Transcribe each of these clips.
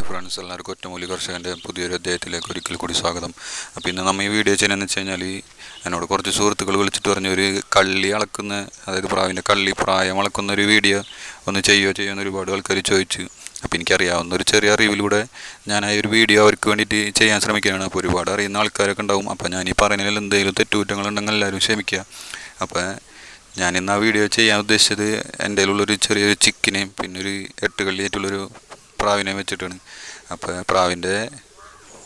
Hi friends എല്ലാവർക്കും ഒറ്റമൂലി കർഷകന്റെ പുതിയൊരു അധ്യായത്തിലേക്ക് ഒരിക്കൽ കൂടി സ്വാഗതം. അപ്പോൾ ഇന്ന് നമ്മൾ ഈ വീഡിയോ ചെയ്യുന്നതെന്ന് വെച്ച് കഴിഞ്ഞാൽ എന്നോട് കുറച്ച് സുഹൃത്തുക്കൾ വിളിച്ചിട്ട് പറഞ്ഞു ഒരു കള്ളി അളക്കുന്ന അതായത് പ്രാവിന്റെ കള്ളി പ്രായം അളക്കുന്ന ഒരു വീഡിയോ ഒന്ന് ചെയ്യുകയോ ചെയ്യുമെന്ന് ഒരുപാട് ആൾക്കാർ ചോദിച്ചു. അപ്പോൾ എനിക്കറിയാവുന്ന ഒരു ചെറിയ അറിവിലൂടെ ഞാൻ ആ ഒരു വീഡിയോ അവർക്ക് വേണ്ടിയിട്ട് ചെയ്യാൻ ശ്രമിക്കുകയാണ്. അപ്പോൾ ഒരുപാട് അറിയുന്ന ആൾക്കാരൊക്കെ ഉണ്ടാവും. അപ്പോൾ ഞാൻ ഈ പറയുന്നതിൽ എന്തെങ്കിലും തെറ്റുകുറ്റങ്ങളുണ്ടെങ്കിൽ എല്ലാവരും ക്ഷമിക്കുക. അപ്പോൾ ഞാനിന്ന് ആ വീഡിയോ ചെയ്യാൻ ഉദ്ദേശിച്ചത് എന്റെ ഉള്ളൊരു ചെറിയൊരു ചിക്കനെയും പിന്നെ ഒരു എട്ട് കള്ളിയായിട്ടുള്ളൊരു പ്രാവിനെ വെച്ചിട്ടാണ്. അപ്പോൾ പ്രാവിന്റെ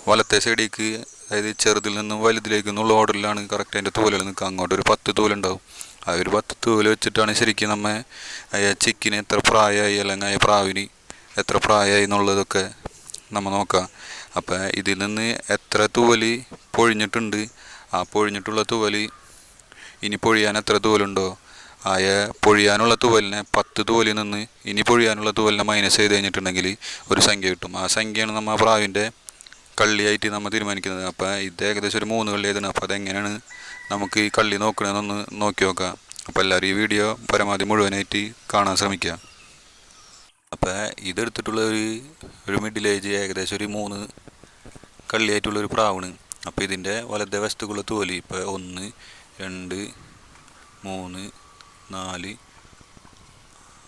വലത്തെ സൈഡിലേക്ക് അതായത് ചെറുതിൽ നിന്നും വലുതിലേക്ക് എന്നുള്ള ഓർഡറിലാണ് കറക്റ്റ് അതിന്റെ തൂലുകൾ നിൽക്കുക. അങ്ങോട്ട് ഒരു പത്ത് തൂലുണ്ടാവും ആ ഒരു പത്ത് തൂൽ വെച്ചിട്ടാണ് ശരിക്കും നമ്മ ചിക്കിന് എത്ര പ്രായമായി അല്ലെങ്കിൽ പ്രാവിന് എത്ര പ്രായമായി എന്നുള്ളതൊക്കെ നമ്മൾ നോക്കുക. അപ്പോൾ ഇതിൽ നിന്ന് എത്ര തൂവൽ പൊഴിഞ്ഞിട്ടുണ്ട് ആ പൊഴിഞ്ഞിട്ടുള്ള തൂവൽ ഇനി പൊഴിയാൻ എത്ര തൂവലുണ്ടോ ആയ പൊഴിയാനുള്ള തൂവലിനെ പത്ത് തൂവലിൽ നിന്ന് ഇനി പൊഴിയാനുള്ള തൂവലിനെ മൈനസ് ചെയ്ത് കഴിഞ്ഞിട്ടുണ്ടെങ്കിൽ ഒരു സംഖ്യ കിട്ടും. ആ സംഖ്യയാണ് നമ്മൾ ആ പ്രാവിന്റെ കള്ളിയായിട്ട് നമ്മൾ തീരുമാനിക്കുന്നത്. അപ്പോൾ ഇത് ഏകദേശം ഒരു മൂന്ന് കള്ളി ആയതാണ് അപ്പോൾ അതെങ്ങനെയാണ് നമുക്ക് ഈ കള്ളി നോക്കണമെന്നൊന്ന് നോക്കി നോക്കാം. അപ്പോൾ എല്ലാവരും ഈ വീഡിയോ പരമാവധി മുഴുവനായിട്ട് കാണാൻ ശ്രമിക്കുക അപ്പോൾ ഇതെടുത്തിട്ടുള്ള ഒരു ഒരു മിഡിൽ ഏജ് ഏകദേശം ഒരു മൂന്ന് കള്ളിയായിട്ടുള്ളൊരു പ്രാവാണ്. അപ്പോൾ ഇതിന്റെ വലത്തെ വസ്തുക്കളുടെ തോലി ഇപ്പോൾ ഒന്ന് രണ്ട് മൂന്ന് നാല്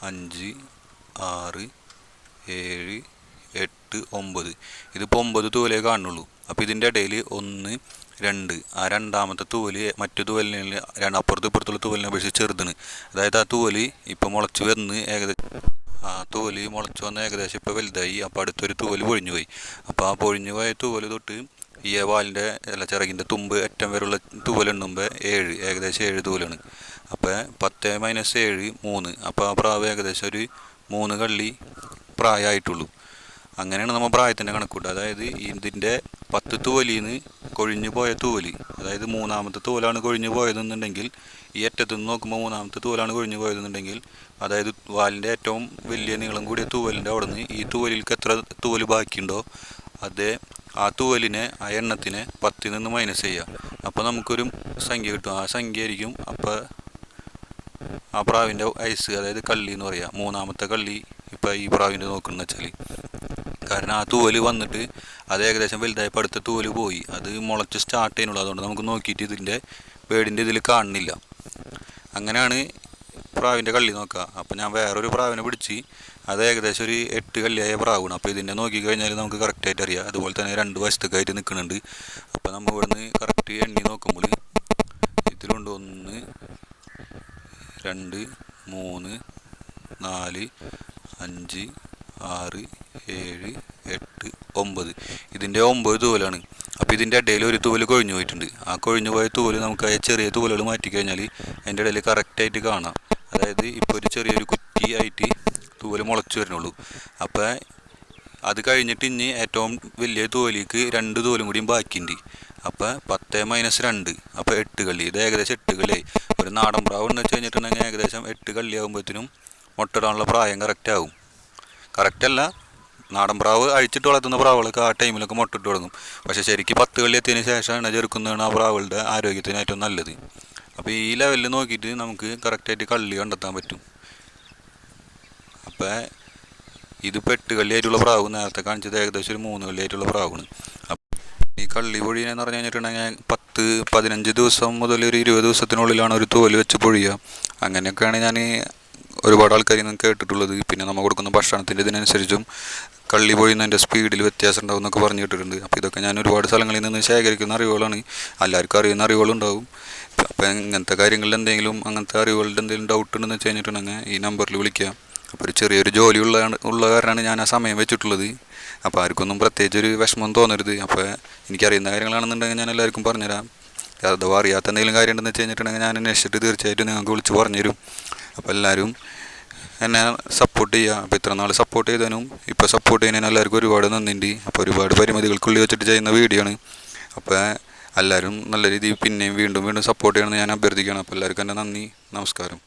അഞ്ച് ആറ് ഏഴ് എട്ട് ഒമ്പത്. ഇതിപ്പോൾ ഒമ്പത് തൂവലേ കാണുള്ളൂ അപ്പോൾ ഇതിന്റെ ഇടയിൽ ഒന്ന് രണ്ട്. ആ രണ്ടാമത്തെ തൂവൽ മറ്റു തൂവലിനെ രണ്ട് അപ്പുറത്ത് ഇപ്പുറത്തുള്ള തൂവലിനെ അപേക്ഷിച്ച് ചെറുതാണ്. അതായത് ആ തൂവൽ ഇപ്പോൾ മുളച്ച് വന്ന് ഏകദേശം ആ തൂവൽ മുളച്ച് വന്ന് ഏകദേശം ഇപ്പോൾ വലുതായി. അപ്പോൾ അടുത്തൊരു തൂവൽ പൊഴിഞ്ഞു പോയി. അപ്പോൾ ആ പൊഴിഞ്ഞു പോയ തൂവൽ തൊട്ട് ഈ വാലിന്റെ അല്ല ചിറകിന്റെ തുമ്പ് അറ്റം വരെയുള്ള തൂവലെണ്ണുമ്പോൾ ഏഴ് ഏകദേശം ഏഴ് തൂവലാണ്. അപ്പോൾ പത്ത് മൈനസ് ഏഴ് മൂന്ന്. അപ്പോൾ ആ പ്രാവ് ഏകദേശം ഒരു മൂന്ന് കള്ളി പ്രായമായിട്ടുള്ളൂ. അങ്ങനെയാണ് നമ്മൾ പ്രായത്തിന്റെ കണക്കൂട്ടുക. അതായത് ഇതിന്റെ പത്ത് തൂവലിൽ നിന്ന് കൊഴിഞ്ഞു പോയ തൂവലി അതായത് മൂന്നാമത്തെ തൂവലാണ് കൊഴിഞ്ഞു പോയതെന്നുണ്ടെങ്കിൽ ഈ അറ്റത്ത് നിന്ന് നോക്കുമ്പോൾ മൂന്നാമത്തെ തൂവലാണ് കൊഴിഞ്ഞു പോയതെന്നുണ്ടെങ്കിൽ അതായത് വാലിന്റെ ഏറ്റവും വലിയ നീളം കൂടിയ തൂവലിന്റെ അവിടെ നിന്ന് ഈ തൂവലിൽക്ക് എത്ര തൂവൽ ബാക്കിയുണ്ടോ അതേ ആ തൂവലിനെ ആ എണ്ണത്തിനെ പത്തിൽ നിന്ന് മൈനസ് ചെയ്യുക അപ്പോൾ നമുക്കൊരു സംഖ്യ കിട്ടും. ആ സംഖ്യ ആയിരിക്കും അപ്പോൾ ആ പ്രാവിന്റെ ഐസ് അതായത് കള്ളി എന്ന് പറയുക മൂന്നാമത്തെ കള്ളി ഇപ്പോൾ ഈ പ്രാവിന്റെ നോക്കണമെന്ന് വെച്ചാൽ കാരണം ആ തൂവൽ വന്നിട്ട് അത് ഏകദേശം വലുതായപ്പോൾ അടുത്ത തൂവൽ പോയി. അത് മുളച്ച് സ്റ്റാർട്ട് ചെയ്യുന്നുള്ളൂ. അതുകൊണ്ട് നമുക്ക് നോക്കിയിട്ട് ഇതിന്റെ ബേഡിന്റെ ഇതിൽ കാണുന്നില്ല. അങ്ങനെയാണ് പ്രാവിന്റെ കള്ളി നോക്കുക അപ്പോൾ ഞാൻ വേറൊരു പ്രാവിനെ പിടിച്ച് അത് ഏകദേശം ഒരു എട്ട് കല്ലിയായ പ്രാവാണ്. അപ്പോൾ ഇതിന്റെ നോക്കി കഴിഞ്ഞാൽ നമുക്ക് കറക്റ്റായിട്ട് അറിയാം. അതുപോലെ തന്നെ രണ്ട് വശത്തേക്കായിട്ട് നിൽക്കുന്നുണ്ട് അപ്പോൾ നമ്മൾ ഇവിടുന്ന് കറക്റ്റ് എണ്ണി നോക്കുമ്പോൾ ഇതിലുണ്ട് ഒന്ന് രണ്ട് മൂന്ന് നാല് അഞ്ച് ആറ് ഏഴ് എട്ട് ഒമ്പത്. ഇതിന്റെ ഒമ്പത് തൂവലാണ്. അപ്പോൾ ഇതിന്റെ ഇടയിൽ ഒരു തൂവൽ കൊഴിഞ്ഞു പോയിട്ടുണ്ട്. ആ കൊഴിഞ്ഞു പോയ തൂവൽ നമുക്ക് ചെറിയ തൂവലുകൾ മാറ്റി കഴിഞ്ഞാൽ അതിന്റെ ഇടയിൽ കറക്റ്റായിട്ട് കാണാം. അതായത് ഇപ്പോൾ ഒരു ചെറിയൊരു കുറ്റി ആയിട്ട് തൂവൽ മുളച്ചു വരുന്നുള്ളൂ അപ്പോൾ അത് കഴിഞ്ഞിട്ട് ഇനി ഏറ്റവും വലിയ തോലിക്ക് രണ്ട് തൂവലും കൂടിയും ബാക്കിയുണ്ട്. അപ്പോൾ പത്ത് മൈനസ് രണ്ട് അപ്പോൾ എട്ട് കള്ളി. ഇത് ഏകദേശം എട്ട് കള്ളിയായി ഒരു നാടൻ പ്രാവ് എന്ന് വെച്ച് കഴിഞ്ഞിട്ടുണ്ടെങ്കിൽ ഏകദേശം എട്ട് കള്ളി ആകുമ്പോഴത്തേനും മുട്ടയിടാനുള്ള പ്രായം കറക്റ്റ് ആകും കറക്റ്റ് അല്ല നാടൻ പ്രാവ് അഴിച്ചിട്ട് വളർത്തുന്ന പ്രാവുകൾക്ക് ആ ടൈമിലൊക്കെ മുട്ടിട്ട് തുടങ്ങും. പക്ഷേ ശരിക്കും പത്ത് കള്ളി എത്തിയതിന് ശേഷമാണ് ചെറുക്കുന്നതാണ് ആ പ്രാവുകളുടെ ആരോഗ്യത്തിന് ഏറ്റവും നല്ലത്. അപ്പോൾ ഈ ലെവലിൽ നോക്കിയിട്ട് നമുക്ക് കറക്റ്റായിട്ട് കള്ളി കണ്ടെത്താൻ പറ്റും. അപ്പോൾ ഇതിപ്പോൾ എട്ട് കള്ളിയായിട്ടുള്ള പ്രാവ് നേരത്തെ കാണിച്ചത് ഏകദേശം ഒരു മൂന്ന് കള്ളിയായിട്ടുള്ള പ്രാവാണ്. ഈ കള്ളി പൊഴിയെന്ന് പറഞ്ഞു കഴിഞ്ഞിട്ടുണ്ടെങ്കിൽ പത്ത് പതിനഞ്ച് ദിവസം മുതൽ ഒരു ഇരുപത് ദിവസത്തിനുള്ളിലാണ് ഒരു തോൽ വെച്ച് പൊഴിയുക. അങ്ങനെയൊക്കെയാണ് ഞാൻ ഒരുപാട് ആൾക്കാരിൽ നിന്ന് കേട്ടിട്ടുള്ളത്. പിന്നെ നമ്മൾ കൊടുക്കുന്ന ഭക്ഷണത്തിന്റെ ഇതിനനുസരിച്ചും കള്ളി പൊഴിയുന്നതിന്റെ സ്പീഡിൽ വ്യത്യാസം ഉണ്ടാവും എന്നൊക്കെ പറഞ്ഞു കേട്ടിട്ടുണ്ട് അപ്പോൾ ഇതൊക്കെ ഞാൻ ഒരുപാട് സ്ഥലങ്ങളിൽ നിന്ന് ശേഖരിക്കുന്ന അറിവുകളാണ്. എല്ലാവർക്കും അറിയുന്ന അറിവുകളുണ്ടാവും. അപ്പോൾ ഇങ്ങനത്തെ കാര്യങ്ങളിൽ എന്തെങ്കിലും അങ്ങനത്തെ അറിവുകളുടെ എന്തെങ്കിലും ഡൗട്ട് ഉണ്ടെന്ന് വെച്ച് കഴിഞ്ഞിട്ടുണ്ടെങ്കിൽ ഈ നമ്പറിൽ വിളിക്കുക. അപ്പോൾ ഒരു ചെറിയൊരു ജോലി ഉള്ള ഉള്ള കാരണമാണ് ഞാൻ ആ സമയം വെച്ചിട്ടുള്ളത്. അപ്പോൾ ആർക്കൊന്നും പ്രത്യേകിച്ച് ഒരു വിഷമം തോന്നരുത്. അപ്പോൾ എനിക്കറിയുന്ന കാര്യങ്ങളാണെന്നുണ്ടെങ്കിൽ ഞാൻ എല്ലാവർക്കും പറഞ്ഞുതരാം. അഥവാ അറിയാത്ത എന്തെങ്കിലും കാര്യം ഉണ്ടെന്ന് വെച്ച് കഴിഞ്ഞിട്ടുണ്ടെങ്കിൽ ഞാൻ അന്വേഷിച്ചിട്ട് തീർച്ചയായിട്ടും നിങ്ങൾക്ക് വിളിച്ച് പറഞ്ഞുതരും. അപ്പോൾ എല്ലാവരും എന്നെ സപ്പോർട്ട് ചെയ്യുക. അപ്പോൾ ഇത്ര നാൾ സപ്പോർട്ട് ചെയ്തതിനും ഇപ്പോൾ സപ്പോർട്ട് ചെയ്യുന്നതിന് എല്ലാവർക്കും ഒരുപാട് നന്ദിയുണ്ട്. അപ്പോൾ ഒരുപാട് പരിമിതികൾക്കുള്ളിൽ വെച്ചിട്ട് ചെയ്യുന്ന വീഡിയോ ആണ്. അപ്പോൾ എല്ലാവരും നല്ല രീതിയിൽ പിന്നെയും വീണ്ടും വീണ്ടും സപ്പോർട്ട് ചെയ്യണമെന്ന് ഞാൻ അഭ്യർത്ഥിക്കുകയാണ്. അപ്പോൾ എല്ലാവർക്കും എന്റെ നന്ദി. നമസ്കാരം.